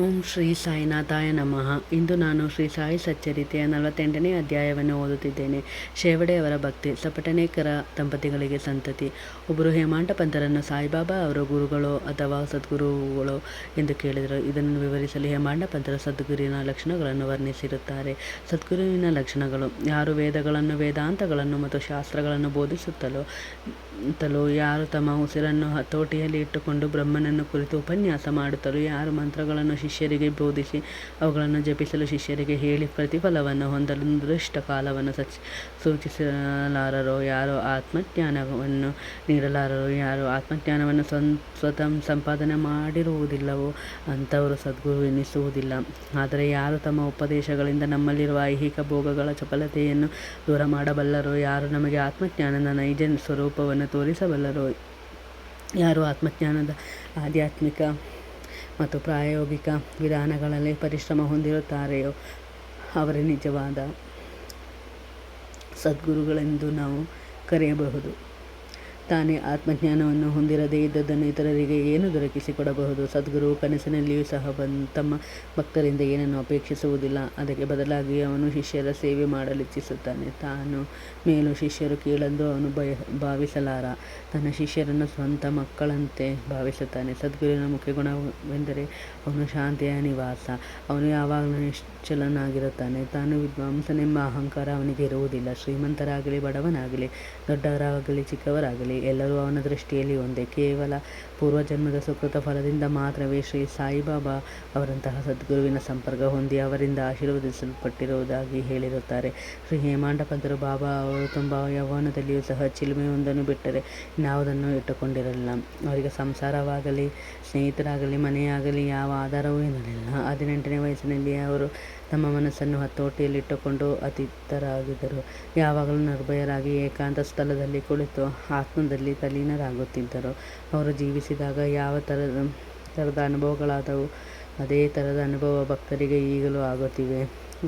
ಓಂ ಶ್ರೀ ಸಾಯಿನಾಥಾಯ ನಮಃ. ಇಂದು ನಾನು ಶ್ರೀ ಸಾಯಿ ಸಚ್ಚರಿತೆಯ ನಲವತ್ತೆಂಟನೇ ಅಧ್ಯಾಯವನ್ನು ಓದುತ್ತಿದ್ದೇನೆ. ಶೇವಡೆಯವರ ಭಕ್ತಿ ಸಪಟನೇಕರ ದಂಪತಿಗಳಿಗೆ ಸಂತತಿ. ಒಬ್ಬರು ಹೇಮಾಂಟ ಪಂಥರನ್ನು ಸಾಯಿಬಾಬಾ ಅವರ ಗುರುಗಳು ಅಥವಾ ಸದ್ಗುರುಗಳು ಎಂದು ಕೇಳಿದರು. ಇದನ್ನು ವಿವರಿಸಲು ಹೇಮಾಂಡ ಪಂಥರ ಸದ್ಗುರುವಿನ ಲಕ್ಷಣಗಳನ್ನು ವರ್ಣಿಸಿರುತ್ತಾರೆ. ಸದ್ಗುರುವಿನ ಲಕ್ಷಣಗಳು ಯಾರು ವೇದಗಳನ್ನು, ವೇದಾಂತಗಳನ್ನು ಮತ್ತು ಶಾಸ್ತ್ರಗಳನ್ನು ಬೋಧಿಸುತ್ತಲೋ ತಲೋ ಯಾರು ತಮ್ಮ ಉಸಿರನ್ನು ಹತೋಟಿಯಲ್ಲಿ ಇಟ್ಟುಕೊಂಡು ಬ್ರಹ್ಮನನ್ನು ಕುರಿತು ಉಪನ್ಯಾಸ ಮಾಡುತ್ತಲೋ, ಯಾರು ಮಂತ್ರಗಳನ್ನು ಶಿಷ್ಯರಿಗೆ ಬೋಧಿಸಿ ಅವುಗಳನ್ನು ಜಪಿಸಲು ಶಿಷ್ಯರಿಗೆ ಹೇಳಿ ಪ್ರತಿಫಲವನ್ನು ಹೊಂದಲು ನಿರ್ದಿಷ್ಟ ಕಾಲವನ್ನು ಸಚ್, ಸೂಚಿಸಲಾರರೋ ಯಾರು ಆತ್ಮಜ್ಞಾನವನ್ನು ನೀಡಲಾರರೋ ಯಾರು ಆತ್ಮಜ್ಞಾನವನ್ನು ಸ್ವ, ಸ್ವತಃ ಸಂಪಾದನೆ ಮಾಡಿರುವುದಿಲ್ಲವೋ ಅಂಥವರು ಸದ್ಗುರು ಎನಿಸುವುದಿಲ್ಲ ಆದರೆ ಯಾರು ತಮ್ಮ ಉಪದೇಶಗಳಿಂದ ನಮ್ಮಲ್ಲಿರುವ ಐಹಿಕ ಭೋಗಗಳ ಚಪಲತೆಯನ್ನು ದೂರ ಮಾಡಬಲ್ಲರೋ, ಯಾರು ನಮಗೆ ಆತ್ಮಜ್ಞಾನದ ನೈಜ ಸ್ವರೂಪವನ್ನು ತೋರಿಸಬಲ್ಲರೋ, ಯಾರು ಆತ್ಮಜ್ಞಾನದ ಆಧ್ಯಾತ್ಮಿಕ ಮತ್ತು ಪ್ರಾಯೋಗಿಕ ವಿಧಾನಗಳಲ್ಲಿ ಪರಿಶ್ರಮ ಹೊಂದಿರುತ್ತಾರೆಯೋ ಅವರೇ ನಿಜವಾದ ಸದ್ಗುರುಗಳೆಂದು ನಾವು ಕರೆಯಬಹುದು. ತಾನೇ ಆತ್ಮಜ್ಞಾನವನ್ನು ಹೊಂದಿರದೇ ಇದ್ದದ್ದನ್ನು ಇತರರಿಗೆ ಏನು ದೊರಕಿಸಿಕೊಡಬಹುದು? ಸದ್ಗುರು ಕನಸಿನಲ್ಲಿಯೂ ಸಹ ಬಂದು ತಮ್ಮ ಭಕ್ತರಿಂದ ಏನನ್ನು ಅಪೇಕ್ಷಿಸುವುದಿಲ್ಲ. ಅದಕ್ಕೆ ಬದಲಾಗಿ ಅವನು ಶಿಷ್ಯರ ಸೇವೆ ಮಾಡಲು ಇಚ್ಛಿಸುತ್ತಾನೆ ತಾನು ಮೇಲು ಶಿಷ್ಯರು ಕೀಳೆಂದು ಅವನು ಭಯ ಭಾವಿಸಲಾರ. ತನ್ನ ಶಿಷ್ಯರನ್ನು ಸ್ವಂತ ಮಕ್ಕಳಂತೆ ಭಾವಿಸುತ್ತಾನೆ. ಸದ್ಗುರುವಿನ ಮುಖ್ಯ ಗುಣವೆಂದರೆ ಅವನು ಶಾಂತಿಯ ನಿವಾಸ. ಅವನು ಯಾವಾಗಲೂ ನಿಶ್ಚಲನಾಗಿರುತ್ತಾನೆ. ತಾನು ವಿದ್ವಾಂಸನೆಂಬ ಅಹಂಕಾರ ಅವನಿಗೆ ಇರುವುದಿಲ್ಲ. ಶ್ರೀಮಂತರಾಗಲಿ, ಬಡವನಾಗಲಿ, ದೊಡ್ಡವರಾಗಲಿ, ಚಿಕ್ಕವರಾಗಲಿ ಎಲ್ಲರೂ ಅವನ ದೃಷ್ಟಿಯಲ್ಲಿ ಒಂದೇ ಕೇವಲ ಪೂರ್ವಜನ್ಮದ ಸುಕೃತ ಫಲದಿಂದ ಮಾತ್ರವೇ ಶ್ರೀ ಸಾಯಿಬಾಬಾ ಅವರಂತಹ ಸದ್ಗುರುವಿನ ಸಂಪರ್ಕ ಹೊಂದಿ ಅವರಿಂದ ಆಶೀರ್ವದಿಸಲ್ಪಟ್ಟಿರುವುದಾಗಿ ಹೇಳಿರುತ್ತಾರೆ. ಶ್ರೀ ಹೇಮಾಂಡಪಂತರು ಬಾಬಾ ಅವರು ತುಂಬ ಯೌವನದಲ್ಲಿಯೂ ಸಹ ಚಿಲುಮೆಯೊಂದನ್ನು ಬಿಟ್ಟರೆ ಯಾವುದನ್ನು ಇಟ್ಟುಕೊಂಡಿರಲಿಲ್ಲ. ಅವರಿಗೆ ಸಂಸಾರವಾಗಲಿ, ಸ್ನೇಹಿತರಾಗಲಿ, ಮನೆಯಾಗಲಿ ಯಾವ ಆಧಾರವೂ ಇರಲಿಲ್ಲ. ಹದಿನೆಂಟನೇ ವಯಸ್ಸಿನಲ್ಲಿ ಅವರು ತಮ್ಮ ಮನಸ್ಸನ್ನು ಹತೋಟಿಯಲ್ಲಿಟ್ಟುಕೊಂಡು ಅತೀತರಾಗಿದ್ದರು. ಯಾವಾಗಲೂ ನಿರ್ಭಯರಾಗಿ ಏಕಾಂತ ಸ್ಥಳದಲ್ಲಿ ಕುಳಿತು ಆತ್ಮದಲ್ಲಿ ತಲೀನರಾಗುತ್ತಿದ್ದರು ಅವರು ಜೀವಿಸಿದಾಗ ಯಾವ ಥರದ ಥರದ ಅನುಭವಗಳಾದವು? ಅದೇ ಥರದ ಅನುಭವ ಭಕ್ತರಿಗೆ ಈಗಲೂ ಆಗುತ್ತಿವೆ.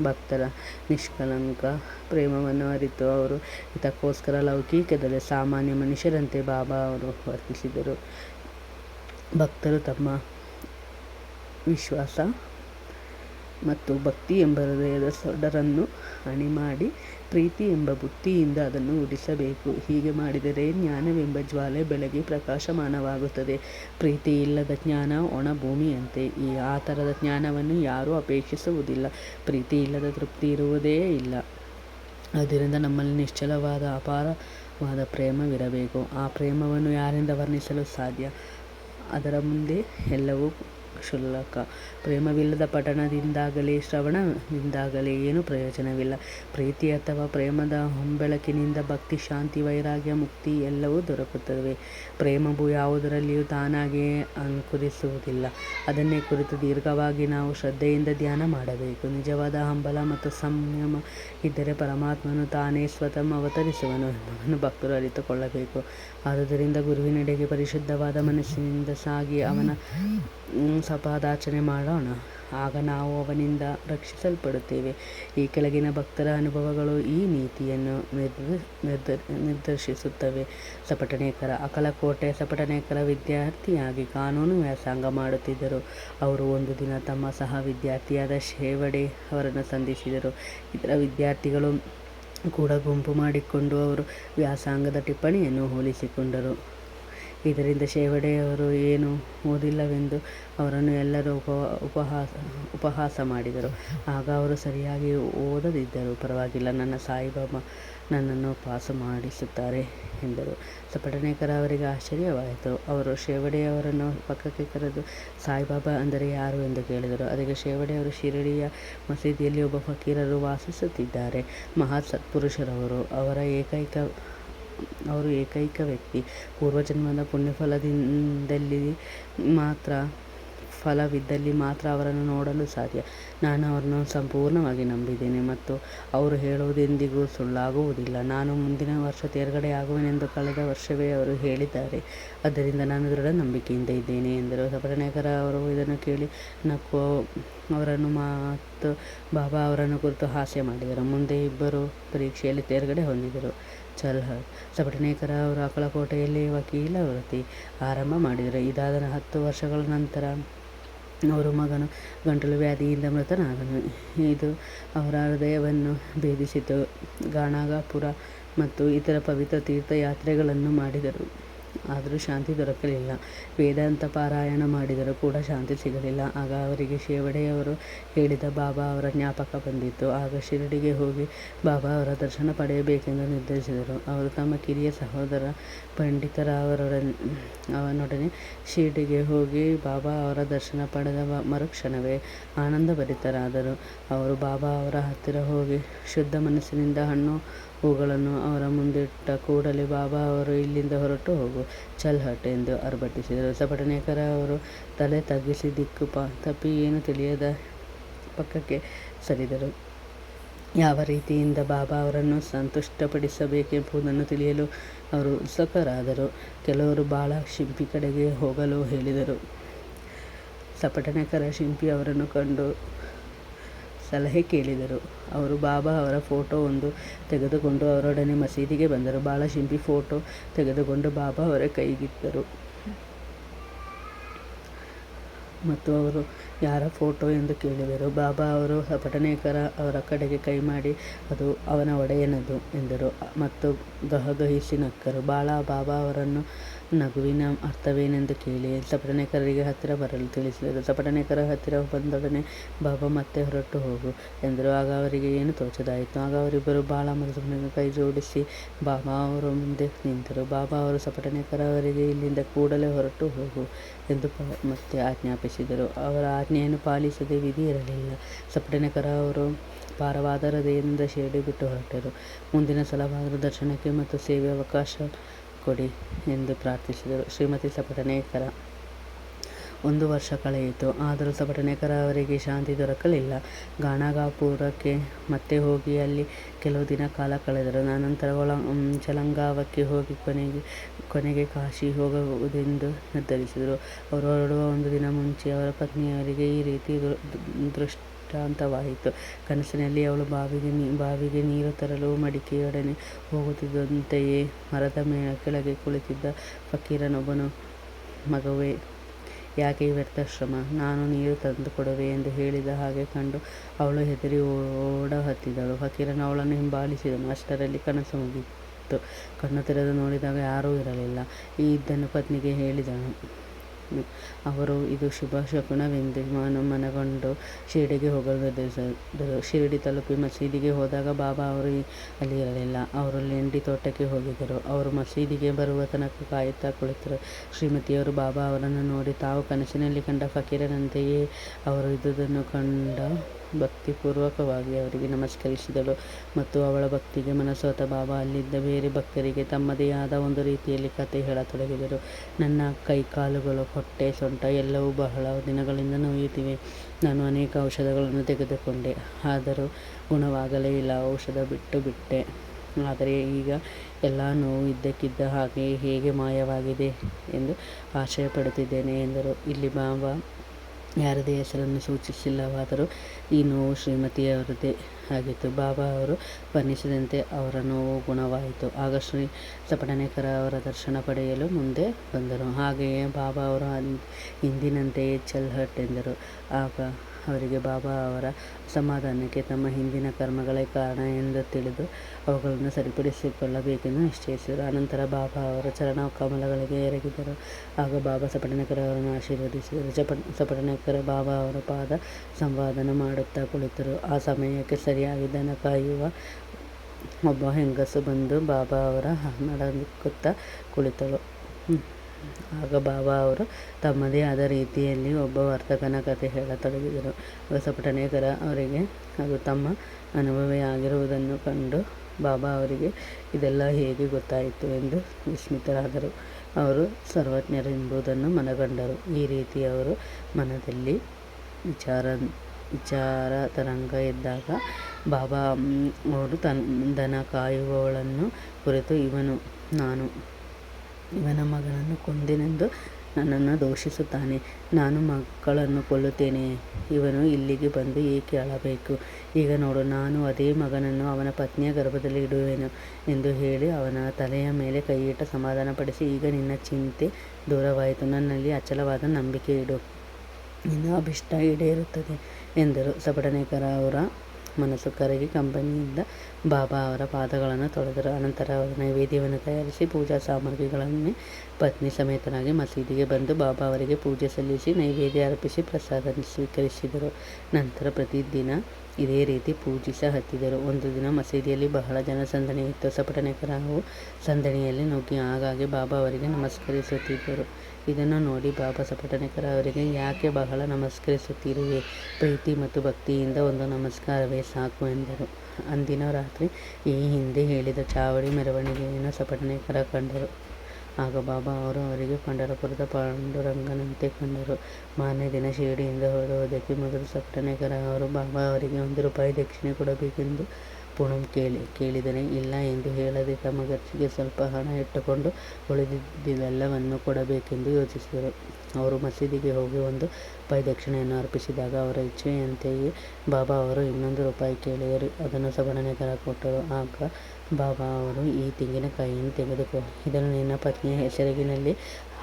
ಭಕ್ತರ ನಿಷ್ಕಲಂಕ ಪ್ರೇಮವನ್ನು ಅರಿತು ಅವರು ಇದಕ್ಕೋಸ್ಕರ ಲೌಕಿಕದಲ್ಲಿ ಸಾಮಾನ್ಯ ಮನುಷ್ಯರಂತೆ ಬಾಬಾ ಅವರು ವರ್ತಿಸಿದರು. ಭಕ್ತರು ತಮ್ಮ ವಿಶ್ವಾಸ ಮತ್ತು ಭಕ್ತಿ ಎಂಬ ಹೃದಯದ ಸೊಡರನ್ನು ಅಣಿ ಮಾಡಿ ಪ್ರೀತಿ ಎಂಬ ಬುತ್ತಿಯಿಂದ ಅದನ್ನು ಉಡಿಸಬೇಕು. ಹೀಗೆ ಮಾಡಿದರೆ ಜ್ಞಾನವೆಂಬ ಜ್ವಾಲೆ ಬೆಳಗಿ ಪ್ರಕಾಶಮಾನವಾಗುತ್ತದೆ. ಪ್ರೀತಿ ಇಲ್ಲದ ಜ್ಞಾನ ಒಣ ಭೂಮಿಯಂತೆ ಈ ಆ ಥರದ ಜ್ಞಾನವನ್ನು ಯಾರೂ ಅಪೇಕ್ಷಿಸುವುದಿಲ್ಲ. ಪ್ರೀತಿ ಇಲ್ಲದ ತೃಪ್ತಿ ಇರುವುದೇ ಇಲ್ಲ. ಅದರಿಂದ ನಮ್ಮಲ್ಲಿ ನಿಶ್ಚಲವಾದ, ಅಪಾರವಾದ ಪ್ರೇಮವಿರಬೇಕು. ಆ ಪ್ರೇಮವನ್ನು ಯಾರಿಂದ ವರ್ಣಿಸಲು ಸಾಧ್ಯ? ಅದರ ಮುಂದೆ ಎಲ್ಲವೂ ಕ್ಷುಲ್ಲಕ. ಪ್ರೇಮವಿಲ್ಲದ ಪಠಣದಿಂದಾಗಲಿ, ಶ್ರವಣದಿಂದಾಗಲಿ ಏನೂ ಪ್ರಯೋಜನವಿಲ್ಲ. ಪ್ರೀತಿ ಅಥವಾ ಪ್ರೇಮದ ಹೊಂಬೆಳಕಿನಿಂದ ಭಕ್ತಿ, ಶಾಂತಿ, ವೈರಾಗ್ಯ, ಮುಕ್ತಿ ಎಲ್ಲವೂ ದೊರಕುತ್ತವೆ. ಪ್ರೇಮವು ಯಾವುದರಲ್ಲಿಯೂ ತಾನಾಗಿಯೇ ಅಂಕುರಿಸುವುದಿಲ್ಲ. ಅದನ್ನೇ ಕುರಿತು ದೀರ್ಘವಾಗಿ ನಾವು ಶ್ರದ್ಧೆಯಿಂದ ಧ್ಯಾನ ಮಾಡಬೇಕು. ನಿಜವಾದ ಹಂಬಲ ಮತ್ತು ಸಂಯಮ ಇದ್ದರೆ ಪರಮಾತ್ಮನು ತಾನೇ ಸ್ವತಃ ಅವತರಿಸುವನು ಎಂಬುದನ್ನು ಭಕ್ತರು ಅರಿತುಕೊಳ್ಳಬೇಕು. ಆದುದರಿಂದ ಗುರುವಿನೆಡೆಗೆ ಪರಿಶುದ್ಧವಾದ ಮನಸ್ಸಿನಿಂದ ಸಾಗಿ ಅವನ ಸಪಾದಾಚರಣೆ ಮಾಡೋಣ. ಆಗ ನಾವು ಅವನಿಂದ ರಕ್ಷಿಸಲ್ಪಡುತ್ತೇವೆ. ಈ ಕೆಳಗಿನ ಭಕ್ತರ ಅನುಭವಗಳು ಈ ನೀತಿಯನ್ನು ನಿರ್ದ ನಿರ್ದರ್ಶಿಸುತ್ತವೆ ಸಪಟನೇಕರ ಅಕಲಕೋಟೆ ಸಪಟನೇಕರ ವಿದ್ಯಾರ್ಥಿಯಾಗಿ ಕಾನೂನು ವ್ಯಾಸಂಗ ಮಾಡುತ್ತಿದ್ದರು. ಅವರು ಒಂದು ದಿನ ತಮ್ಮ ಸಹ ವಿದ್ಯಾರ್ಥಿಯಾದ ಶೇವಡೆ ಅವರನ್ನು ಸಂಧಿಸಿದರು. ಇತರ ವಿದ್ಯಾರ್ಥಿಗಳು ಕೂಡ ಗುಂಪು ಮಾಡಿಕೊಂಡು ಅವರು ವ್ಯಾಸಂಗದ ಟಿಪ್ಪಣಿಯನ್ನು ಹೋಲಿಸಿಕೊಂಡರು. ಇದರಿಂದ ಶೇವಡೆಯವರು ಏನು ಓದಿಲ್ಲವೆಂದು ಅವರನ್ನು ಎಲ್ಲರೂ ಉಪ ಉಪಹಾಸ ಉಪಹಾಸ ಮಾಡಿದರು. ಆಗ ಅವರು ಸರಿಯಾಗಿ ಓದದಿದ್ದರು ಪರವಾಗಿಲ್ಲ, ನನ್ನ ಸಾಯಿಬಾಬಾ ನನ್ನನ್ನು ಪಾಸು ಮಾಡಿಸುತ್ತಾರೆ ಎಂದರು. ಸಪಟನೇಕರ ಅವರಿಗೆ ಆಶ್ಚರ್ಯವಾಯಿತು. ಅವರು ಶೇವಡೆಯವರನ್ನು ಪಕ್ಕಕ್ಕೆ ಕರೆದು ಸಾಯಿಬಾಬಾ ಅಂದರೆ ಯಾರು? ಎಂದು ಕೇಳಿದರು. ಅದಕ್ಕೆ ಶೇವಡೆಯವರು ಶಿರಡಿಯ ಮಸೀದಿಯಲ್ಲಿ ಒಬ್ಬ ಫಕೀರರು ವಾಸಿಸುತ್ತಿದ್ದಾರೆ, ಮಹಾ ಸತ್ಪುರುಷರವರು. ಅವರ ಏಕೈಕ ಅವರು ಏಕೈಕ ವ್ಯಕ್ತಿ. ಪೂರ್ವಜನ್ಮದ ಪುಣ್ಯಫಲದಿಂದಲ್ಲಿ ಮಾತ್ರ, ಫಲವಿದ್ದಲ್ಲಿ ಮಾತ್ರ ಅವರನ್ನು ನೋಡಲು ಸಾಧ್ಯ. ನಾನು ಅವರನ್ನು ಸಂಪೂರ್ಣವಾಗಿ ನಂಬಿದ್ದೇನೆ ಮತ್ತು ಅವರು ಹೇಳುವುದೆಂದಿಗೂ ಸುಳ್ಳಾಗುವುದಿಲ್ಲ. ನಾನು ಮುಂದಿನ ವರ್ಷ ತೇರ್ಗಡೆಯಾಗುವೆನೆಂದು ಕಳೆದ ವರ್ಷವೇ ಅವರು ಹೇಳಿದ್ದಾರೆ. ಆದ್ದರಿಂದ ನಾನು ದೃಢ ನಂಬಿಕೆಯಿಂದ ಇದ್ದೇನೆ ಎಂದರು. ಸಪ್ರಣಯಕರ ಅವರು ಇದನ್ನು ಕೇಳಿ ನಕ್ಕು ಅವರನ್ನು ಮತ್ತು ಬಾಬಾ ಅವರನ್ನು ಕುರಿತು ಹಾಸ್ಯ ಮಾಡಿದರು. ಮುಂದೆ ಇಬ್ಬರು ಪರೀಕ್ಷೆಯಲ್ಲಿ ತೇರ್ಗಡೆ ಹೊಂದಿದರು. ಚಲ್ಹರ್ ಸಪಟನೇಕರ ಅವರು ಅಕಳಕೋಟೆಯಲ್ಲಿ ವಕೀಲ ವೃತ್ತಿ ಆರಂಭ ಮಾಡಿದರು. ಇದಾದ ಹತ್ತು ವರ್ಷಗಳ ನಂತರ ಅವರ ಮಗನು ಗಂಟಲು ವ್ಯಾಧಿಯಿಂದ ಮೃತನಾದನು. ಇದು ಅವರ ಹೃದಯವನ್ನು ಭೇದಿಸಿತು. ಗಾಣಾಗಾಪುರ ಮತ್ತು ಇತರ ಪವಿತ್ರ ತೀರ್ಥಯಾತ್ರೆಗಳನ್ನು ಮಾಡಿದರು. ಆದರೂ ಶಾಂತಿ ದೊರಕಲಿಲ್ಲ. ವೇದಾಂತ ಪಾರಾಯಣ ಮಾಡಿದರೂ ಕೂಡ ಶಾಂತಿ ಸಿಗಲಿಲ್ಲ. ಆಗ ಅವರಿಗೆ ಶೇವಡೆಯವರು ಹೇಳಿದ ಬಾಬಾ ಅವರ ಜ್ಞಾಪಕ ಬಂದಿತ್ತು. ಆಗ ಶಿರಡಿಗೆ ಹೋಗಿ ಬಾಬಾ ಅವರ ದರ್ಶನ ಪಡೆಯಬೇಕೆಂದು ನಿರ್ಧರಿಸಿದರು. ಅವರು ತಮ್ಮ ಕಿರಿಯ ಸಹೋದರ ಪಂಡಿತರವರೊಡನೆ ಅವನೊಡನೆ ಶಿರಡಿಗೆ ಹೋಗಿ ಬಾಬಾ ಅವರ ದರ್ಶನ ಪಡೆದ ಮರುಕ್ಷಣವೇ ಆನಂದಭರಿತರಾದರು. ಅವರು ಬಾಬಾ ಅವರ ಹತ್ತಿರ ಹೋಗಿ ಶುದ್ಧ ಮನಸ್ಸಿನಿಂದ ಹಣ್ಣು ಹೂಗಳನ್ನು ಅವರ ಮುಂದಿಟ್ಟ ಕೂಡಲೇ ಬಾಬಾ ಅವರು ಇಲ್ಲಿಂದ ಹೊರಟು ಹೋಗು. ಚಲ್ ಹಟ್ ಎಂದು ಅರ್ಭಟಿಸಿದರು. ಸಪಟನೇಕರ ಅವರು ತಲೆ ತಗ್ಗಿಸಿ ದಿಕ್ಕು ತಪ್ಪಿ ಏನು ತಿಳಿಯದ ಪಕ್ಕಕ್ಕೆ ಸರಿದರು. ಯಾವ ರೀತಿಯಿಂದ ಬಾಬಾ ಅವರನ್ನು ಸಂತುಷ್ಟಪಡಿಸಬೇಕೆಂಬುದನ್ನು ತಿಳಿಯಲು ಅವರು ಉತ್ಸುಕರಾದರು. ಕೆಲವರು ಬಾಳ ಶಿಂಪಿ ಕಡೆಗೆ ಹೋಗಲು ಹೇಳಿದರು. ಸಪಟನೇಕರ ಶಿಂಪಿ ಅವರನ್ನು ಕಂಡು ಸಲಹೆ ಕೇಳಿದರು. ಅವರು ಬಾಬಾ ಅವರ ಫೋಟೋ ಒಂದು ತೆಗೆದುಕೊಂಡು ಅವರೊಡನೆ ಮಸೀದಿಗೆ ಬಂದರು. ಬಾಳ ಶಿಂಪಿ ಫೋಟೋ ತೆಗೆದುಕೊಂಡು ಬಾಬಾ ಅವರ ಕೈಗಿಟ್ಟರು ಮತ್ತು ಅವರು, ಯಾರ ಫೋಟೋ? ಎಂದು ಕೇಳಿದರು. ಬಾಬಾ ಅವರು ಪಟನೇಕರ ಅವರ ಕಡೆಗೆ ಕೈ ಮಾಡಿ, ಅದು ಅವನ ಒಡೆಯನದು ಎಂದರು. ಮತ್ತು ಗಹಗಹಿಸಿ ನಕ್ಕರು. ಬಾಳ, ಬಾಬಾ ಅವರನ್ನು ನಗುವಿನ ಅರ್ಥವೇನೆಂದು ಕೇಳಿ. ಸಪಟನೇಕರಿಗೆ ಹತ್ತಿರ ಬರಲು ತಿಳಿಸಿದರು. ಸಪಟನೇಕರ ಹತ್ತಿರ ಬಂದೊಡನೆ ಬಾಬಾ ಮತ್ತೆ ಹೊರಟು ಹೋಗು ಎಂದರು. ಆಗ ಅವರಿಗೆ ಏನು ತೋಚದಾಯಿತು? ಆಗ ಅವರಿಬ್ಬರು ಬಾಳ ಮರುದಿನ ಕೈ ಜೋಡಿಸಿ ಬಾಬಾ ಅವರ ಮುಂದೆ ನಿಂತರು. ಬಾಬಾ ಅವರು ಸಪಟನೇಕರ ಅವರಿಗೆ ಇಲ್ಲಿಂದ ಕೂಡಲೇ ಹೊರಟು ಹೋಗು ಎಂದು ಮತ್ತೆ ಆಜ್ಞಾಪಿಸಿದರು. ಅವರ ಆಜ್ಞೆಯನ್ನು ಪಾಲಿಸದೆ ವಿಧಿ ಇರಲಿಲ್ಲ. ಸಪಟನೇಕರ ಅವರು ಭಾರವಾದ ಹೃದಯದಿಂದ ಬಿಟ್ಟು ಹೊರಟರು. ಮುಂದಿನ ಸಲವಾದರೂ ದರ್ಶನಕ್ಕೆ ಮತ್ತು ಸೇವೆ ಅವಕಾಶ ಕೊಡಿ ಎಂದು ಪ್ರಾರ್ಥಿಸಿದರು. ಶ್ರೀಮತಿ ಸಪಟನೇಕರ ಒಂದು ವರ್ಷ ಕಳೆಯಿತು. ಆದರೂ ಸಪಟನೇಕರ ಅವರಿಗೆ ಶಾಂತಿ ದೊರಕಲಿಲ್ಲ. ಗಾಣಗಾಪುರಕ್ಕೆ ಮತ್ತೆ ಹೋಗಿ ಅಲ್ಲಿ ಕೆಲವು ದಿನ ಕಾಲ ಕಳೆದರು. ನಂತರ ಒಳ ಚಲಂಗಾವಕ್ಕೆ ಹೋಗಿ ಕೊನೆಗೆ ಕೊನೆಗೆ ಕಾಶಿ ಹೋಗುವುದೆಂದು ನಿರ್ಧರಿಸಿದರು. ಅವರು ಹೊರಡುವ ಒಂದು ದಿನ ಮುಂಚೆ ಅವರ ಪತ್ನಿಯವರಿಗೆ ಈ ರೀತಿ ದೃಷ್ಟ ದೃಷ್ಟಾಂತವಾಯಿತು ಕನಸಿನಲ್ಲಿ ಅವಳು ಬಾವಿಗೆ ಬಾವಿಗೆ ನೀರು ತರಲು ಮಡಿಕೆಯೊಡನೆ ಹೋಗುತ್ತಿದ್ದಂತೆಯೇ ಮರದ ಕೆಳಗೆ ಕುಳಿತಿದ್ದ ಫಕೀರನೊಬ್ಬನು, ಮಗುವೇ, ಯಾಕೆ ವ್ಯರ್ಥ ಶ್ರಮ? ನಾನು ನೀರು ತಂದು ಕೊಡುವೆ ಎಂದು ಹೇಳಿದ ಹಾಗೆ ಕಂಡು ಅವಳು ಹೆದರಿ ಓಡ ಹತ್ತಿದಳು ಫಕೀರನು ಅವಳನ್ನು ಹಿಂಬಾಲಿಸಿದನು. ಅಷ್ಟರಲ್ಲಿ ಕನಸು ಮುಗಿತ್ತು ಕಣ್ಣು ತೆರೆದು ನೋಡಿದಾಗ ಯಾರೂ ಇರಲಿಲ್ಲ. ಈ ಇದ್ದನ್ನು ಪತ್ನಿಗೆ ಹೇಳಿದನು ಅವರು ಇದು ಶುಭ ಶಕುನವೆಂದು ಮನಗೊಂಡು ಶಿರಡಿಗೆ ಹೋಗಲು ಶಿರಡಿ ತಲುಪಿ ಮಸೀದಿಗೆ ಹೋದಾಗ ಬಾಬಾ ಅವರು ಅಲ್ಲಿ ಇರಲಿಲ್ಲ ಅವರು ಲೆಂಡಿ ತೋಟಕ್ಕೆ ಹೋಗಿದ್ದರು. ಅವರು ಮಸೀದಿಗೆ ಬರುವ ತನಕ ಕಾಯುತ್ತಾ ಕುಳಿತರು. ಶ್ರೀಮತಿಯವರು ಬಾಬಾ ಅವರನ್ನು ನೋಡಿ ತಾವು ಕನಸಿನಲ್ಲಿ ಕಂಡ ಫಕೀರನಂತೆಯೇ ಅವರು ಇದ್ದುದನ್ನು ಕಂಡ ಭಕ್ತಿಪೂರ್ವಕವಾಗಿ ಅವರಿಗೆ ನಮಸ್ಕರಿಸಿದಳು ಮತ್ತು ಅವಳ ಭಕ್ತಿಗೆ ಮನಸೋತ ಬಾಬಾ ಅಲ್ಲಿದ್ದ ಬೇರೆ ಭಕ್ತರಿಗೆ ತಮ್ಮದೇ ಆದ ಒಂದು ರೀತಿಯಲ್ಲಿ ಕತೆ ಹೇಳತೊಡಗಿದರು. ನನ್ನ ಕೈಕಾಲುಗಳು, ಹೊಟ್ಟೆ, ಸೊಂಟ ಎಲ್ಲವೂ ಬಹಳ ದಿನಗಳಿಂದ ನೋಯುತ್ತಿವೆ. ನಾನು ಅನೇಕ ಔಷಧಗಳನ್ನು ತೆಗೆದುಕೊಂಡೆ. ಆದರೂ ಗುಣವಾಗಲೇ ಇಲ್ಲ, ಔಷಧ ಬಿಟ್ಟು ಬಿಟ್ಟೆ. ಆದರೆ ಈಗ ಎಲ್ಲ ನೋವು ಇದ್ದಕ್ಕಿದ್ದ ಹಾಗೆ ಹೇಗೆ ಮಾಯವಾಗಿದೆ ಎಂದು ಆಶಯ ಪಡುತ್ತಿದ್ದೇನೆ ಎಂದರು. ಇಲ್ಲಿ ಬಾಬಾ ಯಾರದೇ ಹೆಸರನ್ನು ಸೂಚಿಸಿಲ್ಲವಾದರೂ ಈ ನೋವು ಶ್ರೀಮತಿಯವರದೇ ಆಗಿತ್ತು. ಬಾಬಾ ಅವರು ವರ್ಣಿಸಿದಂತೆ ಅವರ ನೋವು ಗುಣವಾಯಿತು. ಆಗ ಶ್ರೀ ಸಪಟನೇಕರ ಅವರ ದರ್ಶನ ಪಡೆಯಲು ಮುಂದೆ ಬಂದರು. ಹಾಗೆಯೇ ಬಾಬಾ ಅವರು ಹಿಂದಿನಂತೆಯೇ ಚಲ್ಹಟ್ ಎಂದರು. ಆಗ ಅವರಿಗೆ ಬಾಬಾ ಅವರ ಸಮಾಧಾನಕ್ಕೆ ತಮ್ಮ ಹಿಂದಿನ ಕರ್ಮಗಳೇ ಕಾರಣ ಎಂದು ತಿಳಿದು ಅವುಗಳನ್ನು ಸರಿಪಡಿಸಿಕೊಳ್ಳಬೇಕೆಂದು ನಿಶ್ಚಯಿಸಿದರು ಅನಂತರ ಬಾಬಾ ಅವರ ಚರಣ ಕಮಲಗಳಿಗೆ ಎರಗಿದರು ಆಗ ಬಾಬಾ ಸಪಟನೇಕರ ಅವರನ್ನು ಆಶೀರ್ವದಿಸಿದರು ಸಪಟನೇಕರ ಬಾಬಾ ಅವರ ಪಾದ ಸಂವಾದನ ಮಾಡುತ್ತಾ ಕುಳಿತರು ಆ ಸಮಯಕ್ಕೆ ಸರಿಯಾಗಿ ದನ ಕಾಯುವ ಒಬ್ಬ ಹೆಂಗಸು ಬಂದು ಬಾಬಾ ಅವರ ನಡಕುತ್ತಾ ಕುಳಿತಳು ಆಗ ಬಾಬಾ ಅವರು ತಮ್ಮದೇ ಆದ ರೀತಿಯಲ್ಲಿ ಒಬ್ಬ ವರ್ತಕನ ಕಥೆ ಹೇಳತೊಡಗಿದರು. ಬಸಪಟನೇಕರ ಅವರಿಗೆ ಅದು ತಮ್ಮ ಅನುಭವ ಆಗಿರುವುದನ್ನು ಕಂಡು ಬಾಬಾ ಅವರಿಗೆ ಇದೆಲ್ಲ ಹೇಗೆ ಗೊತ್ತಾಯಿತು ಎಂದು ವಿಸ್ಮಿತರಾದರು. ಅವರು ಸರ್ವಜ್ಞರೆಂಬುದನ್ನು ಮನಗಂಡರು. ಈ ರೀತಿ ಅವರು ಮನದಲ್ಲಿ ವಿಚಾರ ವಿಚಾರ ತರಂಗ ಇದ್ದಾಗ ಬಾಬಾ ಅವರು ತನ್ ದನ ಕಾಯುವವಳನ್ನು ಕುರಿತು ಇವನು, ನಾನು ಇವನ ಮಗನನ್ನು ಕೊಂದೆನೆಂದು ನನ್ನನ್ನು ದೋಷಿಸುತ್ತಾನೆ. ನಾನು ಮಕ್ಕಳನ್ನು ಕೊಲ್ಲುತ್ತೇನೆ. ಇವನು ಇಲ್ಲಿಗೆ ಬಂದು ಏಕೆ ಅಳಬೇಕು? ಈಗ ನೋಡು, ನಾನು ಅದೇ ಮಗನನ್ನು ಅವನ ಪತ್ನಿಯ ಗರ್ಭದಲ್ಲಿ ಇಡುವೆನು ಎಂದು ಹೇಳಿ ಅವನ ತಲೆಯ ಮೇಲೆ ಕೈಯಿಟ್ಟ ಸಮಾಧಾನಪಡಿಸಿ, ಈಗ ನಿನ್ನ ಚಿಂತೆ ದೂರವಾಯಿತು. ನನ್ನಲ್ಲಿ ಅಚಲವಾದ ನಂಬಿಕೆ ಇಡು. ನಿನ್ನ ಅಭಿಷ್ಟ ಈಡೇರುತ್ತದೆ ಎಂದರು ಸಬಡನೇಕರ ಅವರ ಮನಸ್ಸು ಕರಗಿ ಕಂಬನಿಯಿಂದ ಬಾಬಾ ಅವರ ಪಾದಗಳನ್ನು ತೊಳೆದರು. ಅನಂತರ ಅವರ ನೈವೇದ್ಯವನ್ನು ತಯಾರಿಸಿ ಪೂಜಾ ಸಾಮಗ್ರಿಗಳನ್ನೇ ಪತ್ನಿ ಸಮೇತನಾಗಿ ಮಸೀದಿಗೆ ಬಂದು ಬಾಬಾ ಅವರಿಗೆ ಪೂಜೆ ಸಲ್ಲಿಸಿ ನೈವೇದ್ಯ ಅರ್ಪಿಸಿ ಪ್ರಸಾದ ಸ್ವೀಕರಿಸಿದರು. ನಂತರ ಪ್ರತಿದಿನ ಇದೇ ರೀತಿ ಪೂಜಿಸ ಹತ್ತಿದರು. ಒಂದು ದಿನ ಮಸೀದಿಯಲ್ಲಿ ಬಹಳ ಜನ ಸಂದಣಿ ಇತ್ತು. ಸಪಟನೆಕರಾವು ಸಂದಣಿಯಲ್ಲಿ ನುಗ್ಗಿ ಆಗಾಗ್ಗೆ ಬಾಬಾ ಅವರಿಗೆ ನಮಸ್ಕರಿಸುತ್ತಿದ್ದರು. ಇದನ್ನು ನೋಡಿ ಬಾಬಾ ಸಪಟನೆಕರ ಅವರಿಗೆ, ಯಾಕೆ ಬಹಳ ನಮಸ್ಕರಿಸುತ್ತಿರುವೆ ಪ್ರೀತಿ ಮತ್ತು ಭಕ್ತಿಯಿಂದ ಒಂದು ನಮಸ್ಕಾರವೇ ಸಾಕು ಎಂದರು. ಅಂದಿನ ರಾತ್ರಿ ಈ ಹಿಂದೆ ಹೇಳಿದ ಚಾವಡಿ ಮೆರವಣಿಗೆಯನ್ನು ಸಪಟನೆಕರ ಕಂಡರು. ಆಗ ಬಾಬಾ ಅವರು ಅವರಿಗೆ ಪಂಡರಪುರದ ಪಾಂಡುರಂಗನಂತೆ ಕಂಡರು. ಮಾರನೇ ದಿನ ಶಿರಡಿಯಿಂದ ಹೊರಡುವುದಕ್ಕೆ ಮೊದಲು ಸಪಟನೇಕರ ಅವರು ಬಾಬಾ ಅವರಿಗೆ ಒಂದು ರೂಪಾಯಿ ದಕ್ಷಿಣೆ ಕೊಡಬೇಕೆಂದು ಕೇಳಿ, ಕೇಳಿದರೆ, ಇಲ್ಲ ಎಂದು ಹೇಳದೆ ತಮ್ಮ ಖರ್ಚಿಗೆ ಸ್ವಲ್ಪ ಹಣ ಇಟ್ಟುಕೊಂಡು ಉಳಿದಿದ್ದೆಲ್ಲವನ್ನು ಕೊಡಬೇಕೆಂದು ಯೋಚಿಸಿದರು. ಅವರು ಮಸೀದಿಗೆ ಹೋಗಿ ಒಂದು ರೂಪಾಯಿ ದಕ್ಷಿಣೆಯನ್ನು ಅರ್ಪಿಸಿದಾಗ ಅವರ ಇಚ್ಛೆಯಂತೆಯೇ ಬಾಬಾ ಅವರು ಇನ್ನೊಂದು ರೂಪಾಯಿ ಕೇಳಿದರು ಅದನ್ನು ಸಬಣನೆಗರ ಕೊಟ್ಟರು. ಆಗ ಬಾಬಾ ಅವರು ಈ ತೆಂಗಿನಕಾಯಿಯನ್ನು ತೆಗೆದುಕೋ, ಇದನ್ನು ನಿನ್ನ ಪತ್ನಿಯ ಹೆಸರಿಗಿನಲ್ಲಿ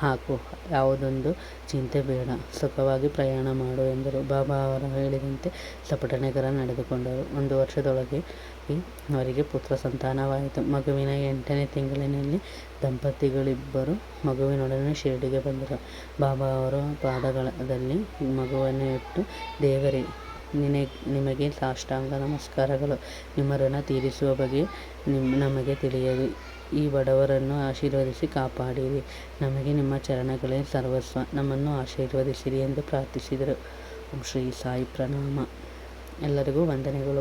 ಹಾಕು. ಯಾವುದೊಂದು ಚಿಂತೆ ಬೇಡ, ಸುಖವಾಗಿ ಪ್ರಯಾಣ ಮಾಡು ಎಂದರು. ಬಾಬಾ ಅವರು ಹೇಳಿದಂತೆ ಸಪಟನೆಗರ ನಡೆದುಕೊಂಡರು. ಒಂದು ವರ್ಷದೊಳಗೆ ಅವರಿಗೆ ಪುತ್ರ ಸಂತಾನವಾಯಿತು. ಮಗುವಿನ ಎಂಟನೇ ತಿಂಗಳಿನಲ್ಲಿ ದಂಪತಿಗಳಿಬ್ಬರು ಮಗುವಿನೊಡನೆ ಶಿರಡಿಗೆ ಬಂದರು. ಬಾಬಾ ಅವರ ಪಾದಗಳಲ್ಲಿ ಮಗುವನ್ನು ಇಟ್ಟು, ದೇವರೇ ನಿನ ನಿಮಗೆ ಸಾಷ್ಟಾಂಗ ನಮಸ್ಕಾರಗಳು. ನಿಮ್ಮ ಋಣ ತೀರಿಸುವ ಬಗ್ಗೆ ನಿಮ್, ನಮಗೆ ತಿಳಿಯದು ಈ ಬಡವರನ್ನು ಆಶೀರ್ವದಿಸಿ ಕಾಪಾಡಿರಿ. ನಮಗೆ ನಿಮ್ಮ ಚರಣಗಳೇ ಸರ್ವಸ್ವ. ನಮ್ಮನ್ನು ಆಶೀರ್ವದಿಸಿರಿ ಎಂದು ಪ್ರಾರ್ಥಿಸಿದರು. ಶ್ರೀ ಸಾಯಿ ಪ್ರಣಾಮ. ಎಲ್ಲರಿಗೂ ವಂದನೆಗಳು.